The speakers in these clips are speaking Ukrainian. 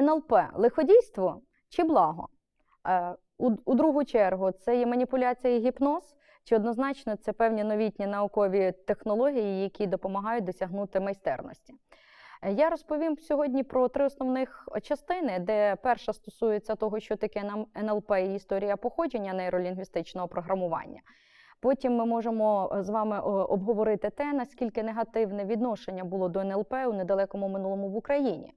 НЛП лиходійство чи благо? Е, У, у другу чергу, це є маніпуляція і гіпноз, чи однозначно це певні новітні наукові технології, які допомагають досягнути майстерності. Е, Я розповім сьогодні про три основних частини, де перша стосується того, що таке НЛП і історія походження нейролінгвістичного програмування. Потім ми можемо е, з вами обговорити те, наскільки негативне відношення було до НЛП у недалекому минулому в Україні.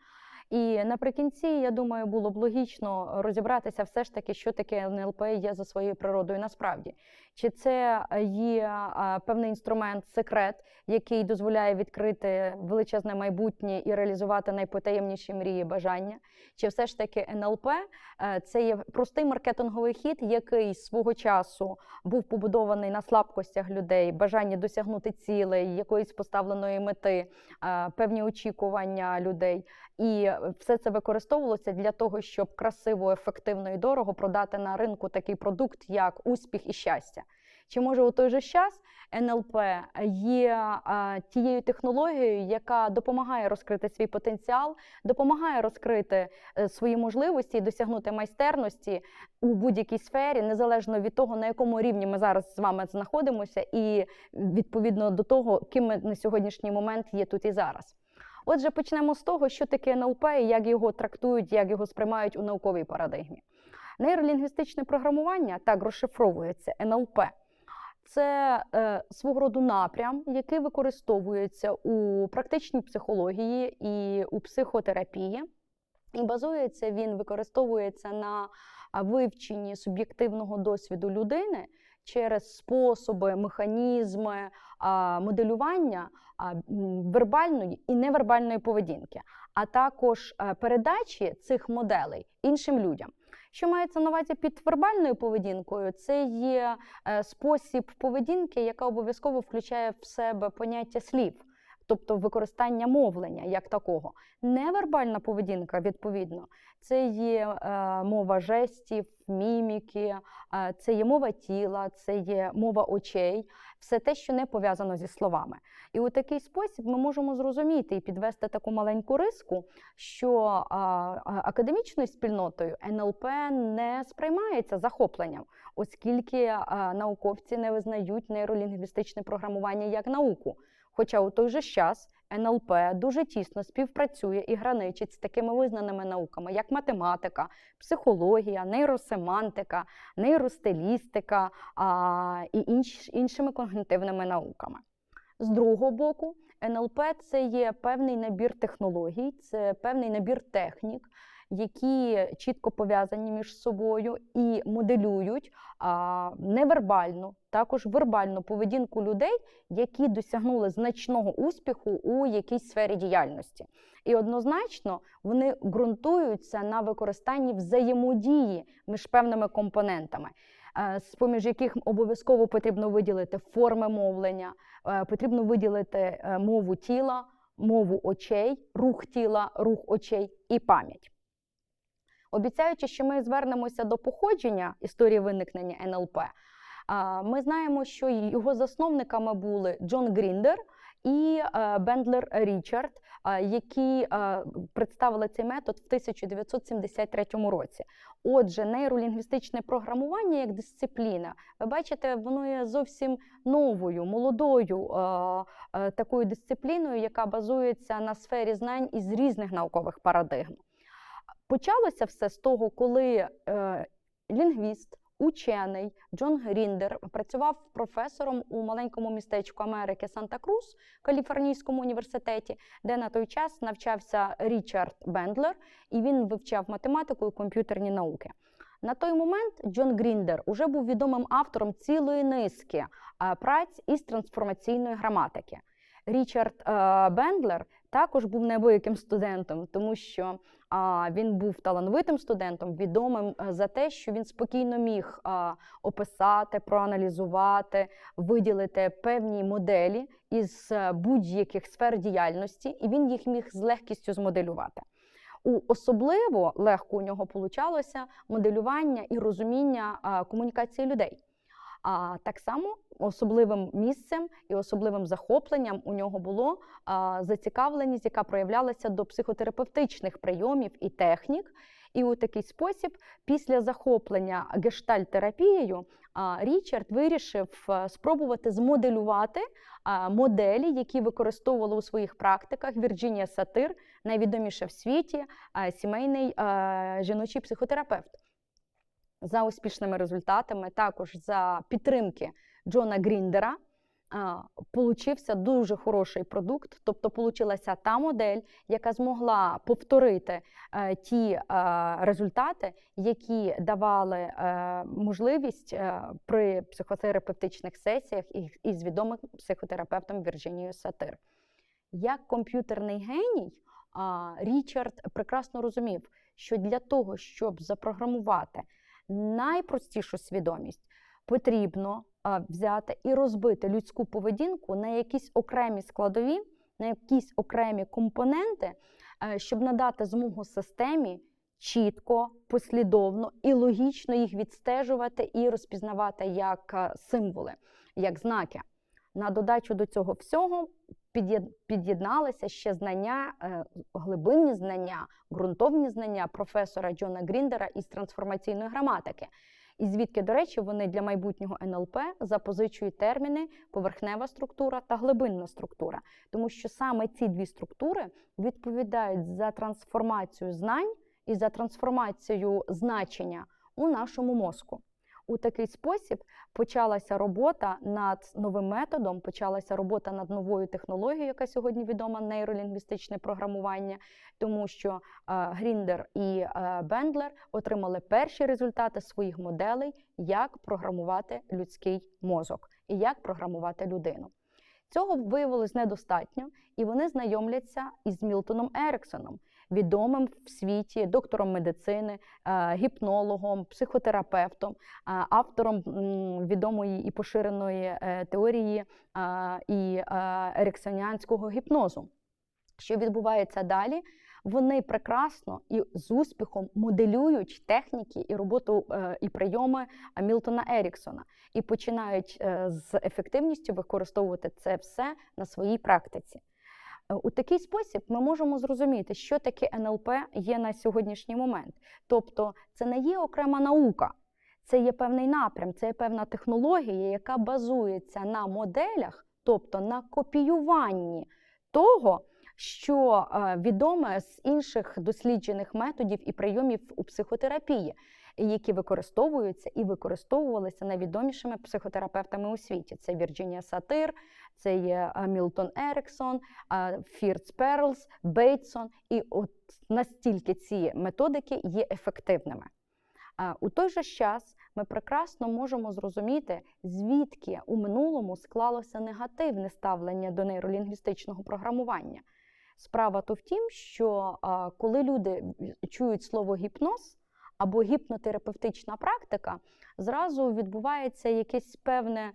І наприкінці, я думаю, було б логічно розібратися все ж таки, що таке НЛП є за своєю природою насправді. Чи це є певний інструмент, секрет, який дозволяє відкрити величезне майбутнє і реалізувати найпотаємніші мрії, бажання? Чи все ж таки НЛП е, це є простий маркетинговий хід, який свого часу був побудований на слабкостях людей, бажанні досягнути цілей, якоїсь поставленої мети, е, певні очікування людей. І все це використовувалося для того, щоб красиво, ефективно і дорого продати на ринку такий продукт, як успіх і щастя. Чи може у той же час НЛП є а, тією технологією, яка допомагає розкрити свій потенціал, допомагає розкрити е, свої можливості і досягнути майстерності у будь-якій сфері, незалежно від того, на якому рівні ми зараз з вами знаходимося, і відповідно до того, ким ми на сьогоднішній момент є тут і зараз. Отже, почнемо з того, що таке НЛП і як його трактують, як його сприймають у науковій парадигмі. Нейролінгвістичне програмування так розшифровується НЛП. Це е, свого роду напрям, який використовується у практичній психології і у психотерапії. І базується він, використовується на вивченні суб'єктивного досвіду людини через способи, механізми моделювання вербальної і невербальної поведінки, а також е, передачі цих моделей іншим людям. Що мається на увазі під вербальною поведінкою? Це є е, спосіб поведінки, яка обов'язково включає в себе поняття слів, тобто використання мовлення як такого. Невербальна поведінка, відповідно, це є е, мова жестів, міміки, е, це є мова тіла, це є мова очей, все те, що не пов'язано зі словами. І у такий спосіб ми можемо зрозуміти і підвести таку маленьку риску, що академічною спільнотою НЛП не сприймається захопленням, оскільки науковці не визнають нейролінгвістичне програмування як науку. Хоча у той же час НЛП дуже тісно співпрацює і граничить з такими визнаними науками, як математика, психологія, нейросемантика, нейростилістика а, і інш, іншими когнитивними науками. З другого боку, НЛП це є певний набір технологій, це певний набір технік, які чітко пов'язані між собою і моделюють а, невербальну, також вербальну поведінку людей, які досягнули значного успіху у якійсь сфері діяльності. І однозначно вони ґрунтуються на використанні взаємодії між певними компонентами. е, З-поміж яких обов'язково потрібно виділити форми мовлення, е, потрібно виділити е, мову тіла, мову очей, рух тіла, рух очей і пам'ять. Обіцяючи, що ми звернемося до походження історії виникнення НЛП, ми знаємо, що його засновниками були Джон Гріндер і е, Бендлер Річард, які е, представили цей метод в 1973 році. Отже, нейролінгвістичне програмування як дисципліна, ви бачите, воно є зовсім новою, молодою е, такою дисципліною, яка базується на сфері знань із різних наукових парадигм. Почалося все з того, коли лінгвіст, учений Джон Гріндер працював професором у маленькому містечку Америки Санта-Крус, Каліфорнійському університеті, де на той час навчався Річард Бендлер, і він вивчав математику і комп'ютерні науки. На той момент Джон Гріндер уже був відомим автором цілої низки праць із трансформаційної граматики. Річард е, Бендлер також був неабияким студентом, тому що а, він був талановитим студентом, відомим е, за те, що він спокійно міг а, описати, проаналізувати, виділити певні моделі із е, будь-яких сфер діяльності, і він їх міг з легкістю змоделювати. У особливо легко у нього получалося моделювання і розуміння комунікації людей. А так само особливим місцем і особливим захопленням у нього було зацікавленість, яка проявлялася до психотерапевтичних прийомів і технік. І у такий спосіб, після захоплення гештальтерапією, Річард вирішив е, спробувати змоделювати моделі, які використовувала у своїх практиках Вірджинія Сатир, найвідоміша в світі сімейний жіночий психотерапевт. За успішними результатами, також за підтримки Джона Гріндера, получився дуже хороший продукт. Тобто, получилася та модель, яка змогла повторити е, ті е, результати, які давали е, можливість при психотерапевтичних сесіях із, відомим психотерапевтом Вірджинією Сатир. Як комп'ютерний геній, Річард прекрасно розумів, що для того, щоб запрограмувати найпростішу свідомість, потрібно взяти і розбити людську поведінку на якісь окремі складові, на якісь окремі компоненти, е, щоб надати змогу системі чітко, послідовно і логічно їх відстежувати і розпізнавати як е, символи, як знаки. На додачу до цього всього під'єдналися ще знання, е, глибинні знання, ґрунтовні знання професора Джона Гріндера із трансформаційної граматики. І звідки, до речі, вони для майбутнього НЛП запозичують терміни поверхнева структура та глибинна структура, тому що саме ці дві структури відповідають за трансформацію знань і за трансформацію значення у нашому мозку. У такий спосіб почалася робота над новим методом, почалася робота над новою технологією, яка сьогодні відома нейролінгвістичне програмування, тому що е, Гріндер і е, Бендлер отримали перші результати своїх моделей, як програмувати людський мозок і як програмувати людину. Цього виявилось недостатньо, і вони знайомляться із Мілтоном Еріксоном, відомим в світі доктором медицини, е, гіпнологом, психотерапевтом, е, автором відомої і поширеної е, теорії і е, еріксоніанського гіпнозу. Що відбувається далі? Вони прекрасно і з успіхом моделюють техніки і роботу і прийоми Мілтона Еріксона і починають з ефективністю використовувати це все на своїй практиці. Е, У такий спосіб ми можемо зрозуміти, що таке НЛП є на сьогоднішній момент. Тобто, це не є окрема наука, це є певний напрям, це є певна технологія, яка базується на моделях, тобто на копіюванні того, що е, відоме з інших досліджених методів і прийомів у психотерапії, які використовуються і використовувалися найвідомішими психотерапевтами у світі. Це Вірджинія Сатир, це є Мілтон Еріксон, Фірц Перлс, Бейтсон. І от настільки ці методики є ефективними. У той же час ми прекрасно можемо зрозуміти, звідки у минулому склалося негативне ставлення до нейролінгвістичного програмування. Справа то в тім, що коли люди чують слово гіпноз або гіпнотерапевтична практика, зразу відбувається якесь певне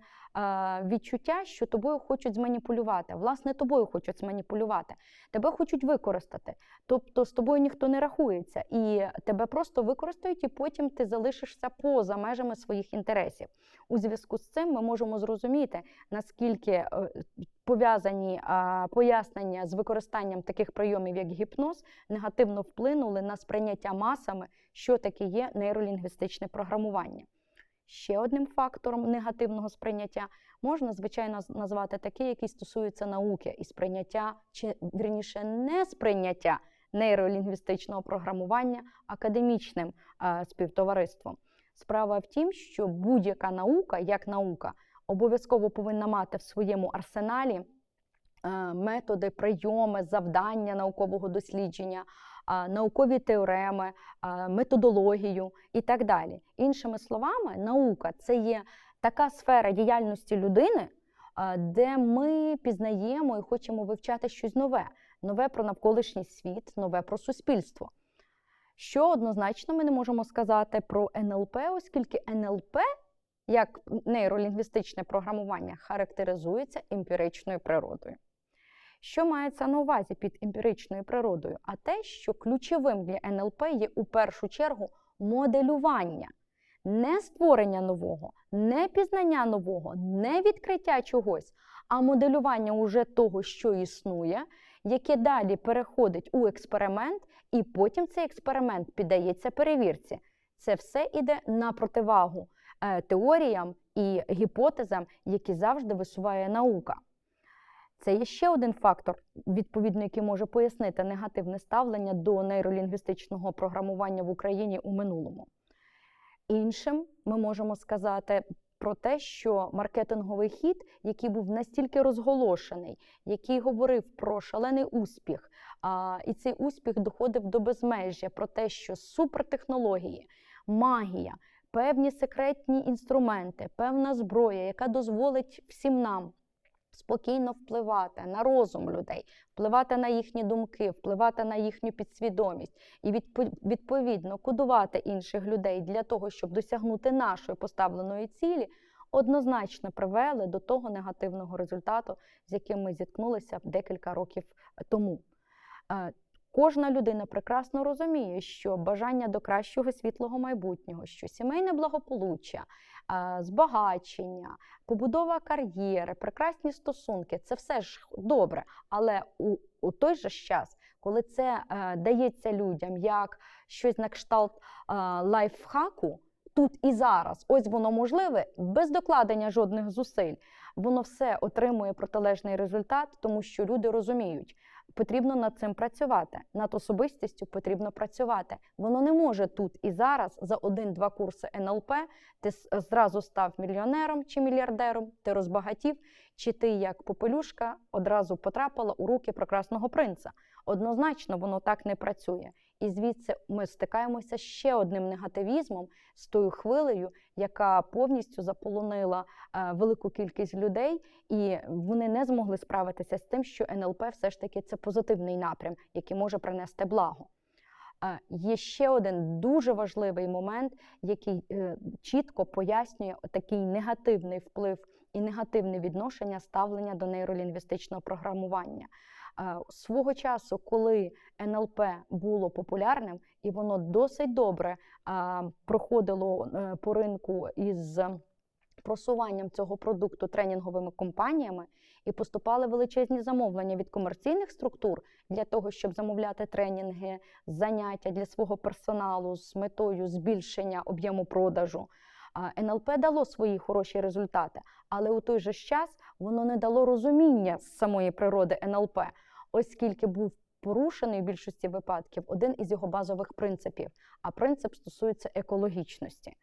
відчуття, що тобою хочуть зманіпулювати. Власне, тобою хочуть зманіпулювати, тебе хочуть використати. Тобто з тобою ніхто не рахується, і тебе просто використають, і потім ти залишишся поза межами своїх інтересів. У зв'язку з цим ми можемо зрозуміти, наскільки е, пов'язані пояснення з використанням таких прийомів, як гіпноз, негативно вплинули на сприйняття масами, що таке є нейролінгвістичне програмування. Ще одним фактором негативного сприйняття можна, звичайно, назвати такий, який стосується науки і сприйняття, чи вірніше не сприйняття нейролінгвістичного програмування академічним е, співтовариством. Справа в тім, що будь-яка наука, як наука, обов'язково повинна мати в своєму арсеналі е, методи, прийоми, завдання наукового дослідження, наукові теореми, методологію і так далі. Іншими словами, наука це є така сфера діяльності людини, де ми пізнаємо і хочемо вивчати щось нове, нове про навколишній світ, нове про суспільство. Що однозначно ми не можемо сказати про НЛП, оскільки НЛП, як нейролінгвістичне програмування, характеризується емпіричною природою. Що мається на увазі під емпіричною природою? А те, що ключовим для НЛП є у першу чергу моделювання. не створення нового, не пізнання нового, не відкриття чогось, а моделювання уже того, що існує, яке далі переходить у експеримент, і потім цей експеримент піддається перевірці. Це все йде на противагу е, теоріям і гіпотезам, які завжди висуває наука. Це є ще один фактор, відповідно, який може пояснити негативне ставлення до нейролінгвістичного програмування в Україні у минулому. Іншим ми можемо сказати про те, що маркетинговий хід, який був настільки розголошений, який говорив про шалений успіх, а, і цей успіх доходив до безмежжя, про те, що супертехнології, магія, певні секретні інструменти, певна зброя, яка дозволить всім нам спокійно впливати на розум людей, впливати на їхні думки, впливати на їхню підсвідомість і відпо- відповідно кодувати інших людей для того, щоб досягнути нашої поставленої цілі, однозначно привели до того негативного результату, з яким ми зіткнулися декілька років тому. Кожна людина прекрасно розуміє, що бажання до кращого світлого майбутнього, що сімейне благополуччя, збагачення, побудова кар'єри, прекрасні стосунки це все ж добре. Але у, у той же час, коли це е, дається людям як щось на кшталт е, лайфхаку, тут і зараз, ось воно можливе, без докладення жодних зусиль, воно все отримує протилежний результат, тому що люди розуміють. Потрібно над цим працювати. Над особистістю потрібно працювати. Воно не може тут і зараз за один-два курси НЛП ти зразу став мільйонером чи мільярдером, ти розбагатів, чи ти як попелюшка одразу потрапила у руки прекрасного принца. Однозначно, воно так не працює. І звідси ми стикаємося з ще одним негативізмом з тою хвилею, яка повністю заполонила е, велику кількість людей, і вони не змогли справитися з тим, що НЛП все ж таки це позитивний напрям, який може принести благо. Е, Є ще один дуже важливий момент, який е, чітко пояснює такий негативний вплив і негативне відношення ставлення до нейролінгвістичного програмування. Е, Свого часу, коли НЛП було популярним, і воно досить добре проходило е, по ринку із просуванням цього продукту тренінговими компаніями, і поступали величезні замовлення від комерційних структур для того, щоб замовляти тренінги, заняття для свого персоналу з метою збільшення об'єму продажу. НЛП дало свої хороші результати, але у той же час воно не дало розуміння самої природи НЛП, оскільки був порушений в більшості випадків один із його базових принципів. А принцип стосується екологічності.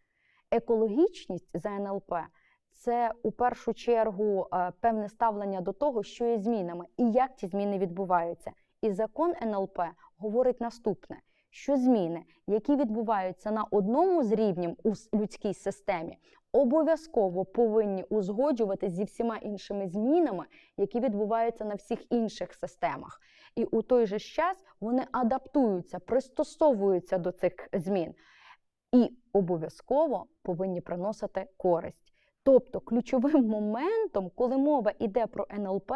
Екологічність за НЛП це у першу чергу е, певне ставлення до того, що є змінами і як ці зміни відбуваються. І закон НЛП говорить наступне: що зміни, які відбуваються на одному з рівнів у людській системі, обов'язково повинні узгоджуватися зі всіма іншими змінами, які відбуваються на всіх інших системах. І у той же час вони адаптуються, пристосовуються до цих змін і обов'язково повинні приносити користь. Тобто ключовим моментом, коли мова йде про НЛП,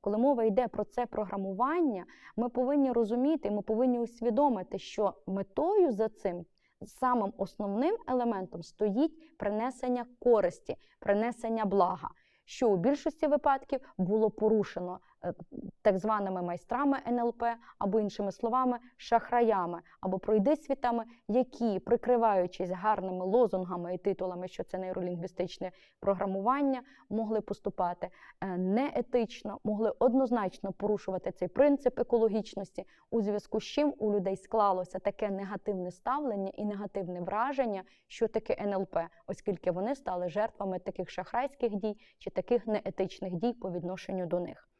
коли мова йде про це програмування, ми повинні розуміти, ми повинні усвідомити, що метою за цим самим основним елементом стоїть принесення користі, принесення блага, що у більшості випадків було порушено так званими майстрами НЛП, або іншими словами, шахраями, або пройдисвітами, які, прикриваючись гарними лозунгами і титулами, що це нейролінгвістичне програмування, могли поступати е, неетично, могли однозначно порушувати цей принцип екологічності, у зв'язку з чим у людей склалося таке негативне ставлення і негативне враження, що таке НЛП, оскільки вони стали жертвами таких шахрайських дій чи таких неетичних дій по відношенню до них.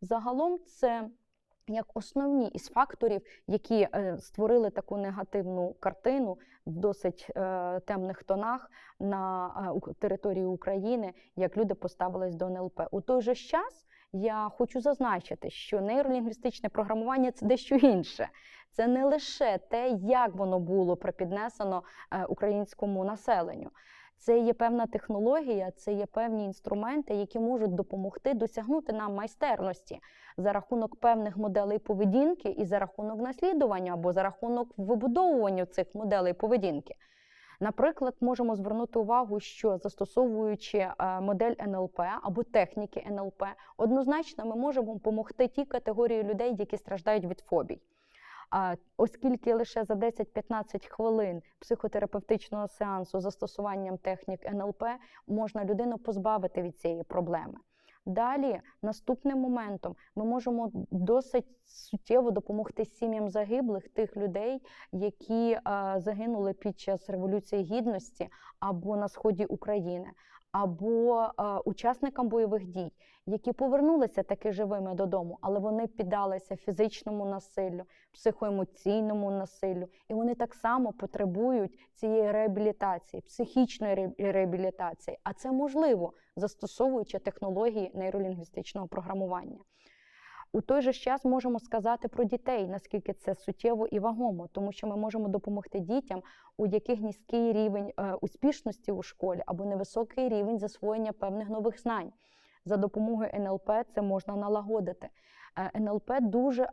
Загалом це як основні із факторів, які е, створили таку негативну картину в досить е, темних тонах на е, території України, як люди поставились до НЛП. У той же час я хочу зазначити, що нейролінгвістичне програмування це дещо інше. Це не лише те, як воно було припіднесено українському населенню. Це є певна технологія, це є певні інструменти, які можуть допомогти досягнути нам майстерності за рахунок певних моделей поведінки і за рахунок наслідування або за рахунок вибудовування цих моделей поведінки. Наприклад, можемо звернути увагу, що застосовуючи е, модель НЛП або техніки НЛП, однозначно ми можемо допомогти тій категорії людей, які страждають від фобій. Оскільки лише за 10-15 хвилин психотерапевтичного сеансу застосуванням технік НЛП можна людину позбавити від цієї проблеми. Далі, наступним моментом, ми можемо досить суттєво допомогти сім'ям загиблих тих людей, які загинули під час Революції Гідності або на сході України, або е, учасникам бойових дій, які повернулися таки живими додому, але вони піддалися фізичному насиллю, психоемоційному насиллю, і вони так само потребують цієї реабілітації, психічної ре- реабілітації. А це можливо застосовуючи технології нейролінгвістичного програмування. У той же час можемо сказати про дітей, наскільки це суттєво і вагомо, тому що ми можемо допомогти дітям, у яких низький рівень е, успішності у школі або невисокий рівень засвоєння певних нових знань. За допомогою НЛП це можна налагодити. Е, НЛП дуже е,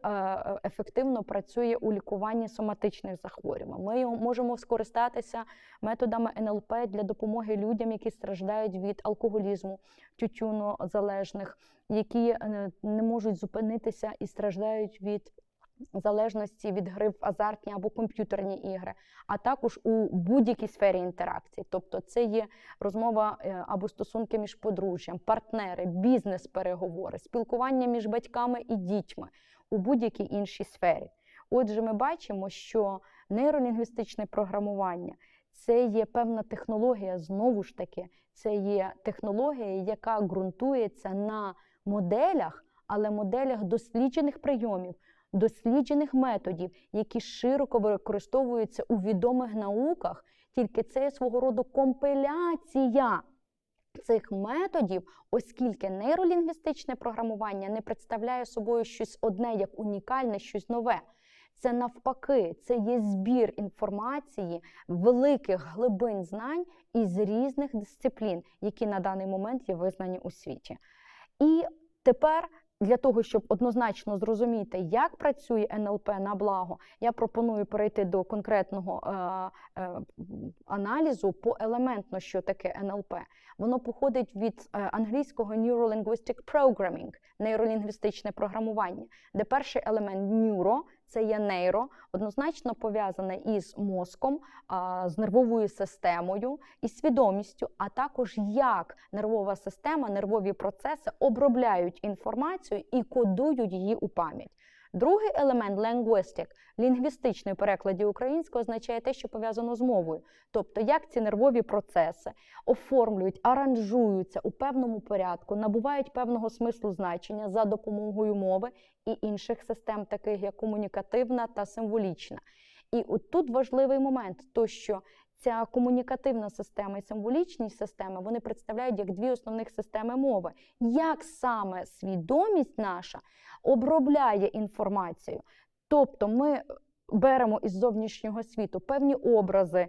ефективно працює у лікуванні соматичних захворювань. Ми можемо скористатися методами НЛП для допомоги людям, які страждають від алкоголізму, тютюнозалежних, які е, не можуть зупинитися і страждають від залежності від гри в азартні або комп'ютерні ігри, а також у будь-якій сфері інтеракції. Тобто, це є розмова е, або стосунки між подружжям, партнери, бізнес-переговори, спілкування між батьками і дітьми у будь-якій іншій сфері. Отже, ми бачимо, що нейролінгвістичне програмування це є певна технологія, знову ж таки, це є технологія, яка ґрунтується на моделях, але моделях досліджених прийомів, досліджених методів, які широко використовуються у відомих науках, тільки це свого роду компиляція цих методів, оскільки нейролінгвістичне програмування не представляє собою щось одне як унікальне, щось нове. Це навпаки, це є збір інформації, великих глибин знань із різних дисциплін, які на даний момент є визнані у світі. І тепер для того, щоб однозначно зрозуміти, як працює НЛП на благо, я пропоную перейти до конкретного е, е, аналізу поелементно, що таке НЛП. Воно походить від е, англійського Neuro-Linguistic Programming, нейролінгвістичне програмування, де перший елемент нюро це є нейро, однозначно пов'язане із мозком, з нервовою системою і свідомістю, а також як нервова система, нервові процеси обробляють інформацію і кодують її у пам'ять. Другий елемент linguistic, лінгвістичний перекладі українською, означає те, що пов'язано з мовою. Тобто, як ці нервові процеси оформлюють, аранжуються у певному порядку, набувають певного смислу значення за допомогою мови і інших систем, таких як комунікативна та символічна. І от тут важливий момент, то що ця комунікативна система і символічні системи вони представляють як дві основних системи мови. Як саме свідомість наша обробляє інформацію? Тобто ми беремо із зовнішнього світу певні образи,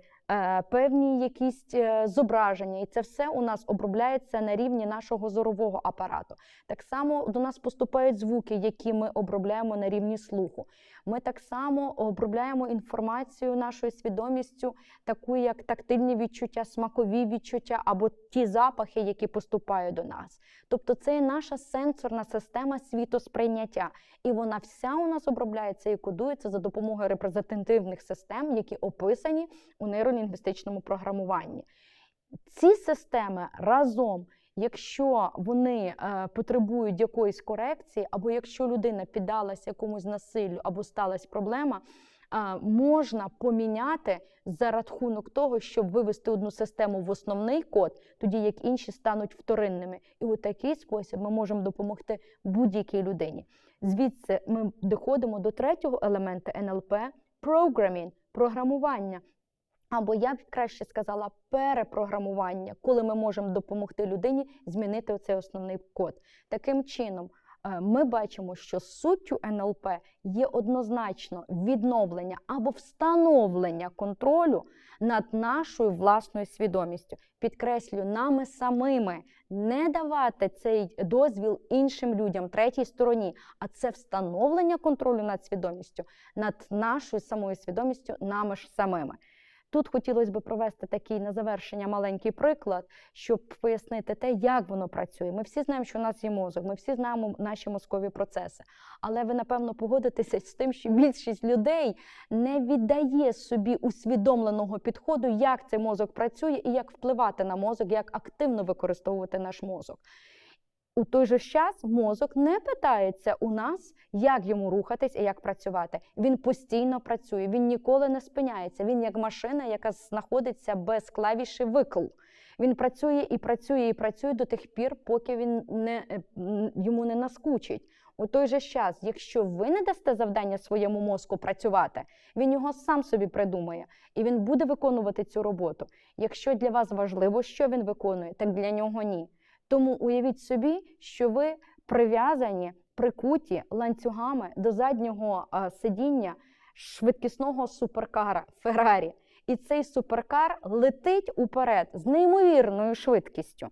певні якісь е, зображення, і це все у нас обробляється на рівні нашого зорового апарату. Так само до нас поступають звуки, які ми обробляємо на рівні слуху. Ми так само обробляємо інформацію нашою свідомістю, таку як тактильні відчуття, смакові відчуття або ті запахи, які поступають до нас. Тобто це наша сенсорна система світосприйняття, і вона вся у нас обробляється і кодується за допомогою репрезентативних систем, які описані у нейролінгвістичному програмуванні. Ці системи разом, якщо вони е, потребують якоїсь корекції, або якщо людина піддалася якомусь насиллю, або сталася проблема, е, можна поміняти за рахунок того, щоб вивести одну систему в основний код, тоді як інші стануть вторинними. І у такий спосіб ми можемо допомогти будь-якій людині. Звідси ми доходимо до третього елемента НЛП програмінг, програмування. Або я б краще сказала перепрограмування, коли ми можемо допомогти людині змінити оцей основний код. Таким чином, е, ми бачимо, що суттю НЛП є однозначно відновлення або встановлення контролю над нашою власною свідомістю. Підкреслю, нами самими не давати цей дозвіл іншим людям, третій стороні, а це встановлення контролю над свідомістю, над нашою самою свідомістю, нами ж самими. Тут хотілося б провести такий на завершення маленький приклад, щоб пояснити те, як воно працює. Ми всі знаємо, що у нас є мозок, ми всі знаємо наші мозкові процеси. Але ви, напевно, погодитеся з тим, що більшість людей не віддає собі усвідомленого підходу, як цей мозок працює і як впливати на мозок, як активно використовувати наш мозок. У той же час мозок не питається у нас, як йому рухатись і як працювати. Він постійно працює, він ніколи не спиняється. Він як машина, яка знаходиться без клавіші викл. Він працює і працює, і працює до тих пір, поки він не, е, йому не наскучить. У той же час, якщо ви не дасте завдання своєму мозку працювати, він його сам собі придумає і він буде виконувати цю роботу. Якщо для вас важливо, що він виконує, так для нього ні. Тому уявіть собі, що ви прив'язані, прикуті ланцюгами до заднього сидіння швидкісного суперкара Феррарі. І цей суперкар летить уперед з неймовірною швидкістю.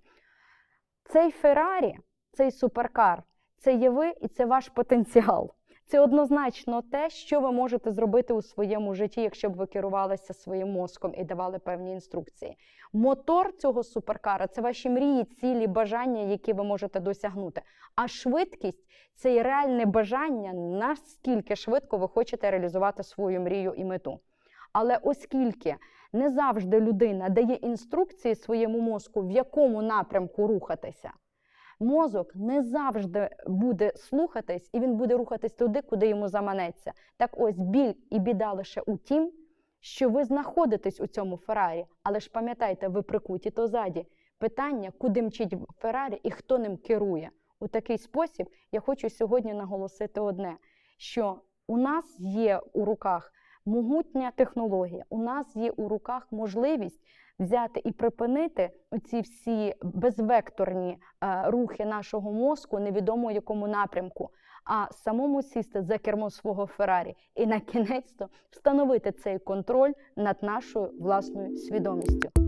Цей Феррарі, цей суперкар, це є ви і це ваш потенціал. Це однозначно те, що ви можете зробити у своєму житті, якщо б ви керувалися своїм мозком і давали певні інструкції. Мотор цього суперкара це ваші мрії, цілі, бажання, які ви можете досягнути. А швидкість це є реальне бажання, наскільки швидко ви хочете реалізувати свою мрію і мету. Але оскільки не завжди людина дає інструкції своєму мозку, в якому напрямку рухатися, мозок не завжди буде слухатись, і він буде рухатись туди, куди йому заманеться. Так ось біль і біда лише у тім, що ви знаходитесь у цьому Феррарі, але ж пам'ятайте, ви прикуті то ззаді. Питання, куди мчить Феррарі і хто ним керує. У такий спосіб я хочу сьогодні наголосити одне: що у нас є у руках могутня технологія, у нас є у руках можливість взяти і припинити ці всі безвекторні е, рухи нашого мозку, невідомо якому напрямку, а самому сісти за кермо свого Феррарі і на кінець то встановити цей контроль над нашою власною свідомістю.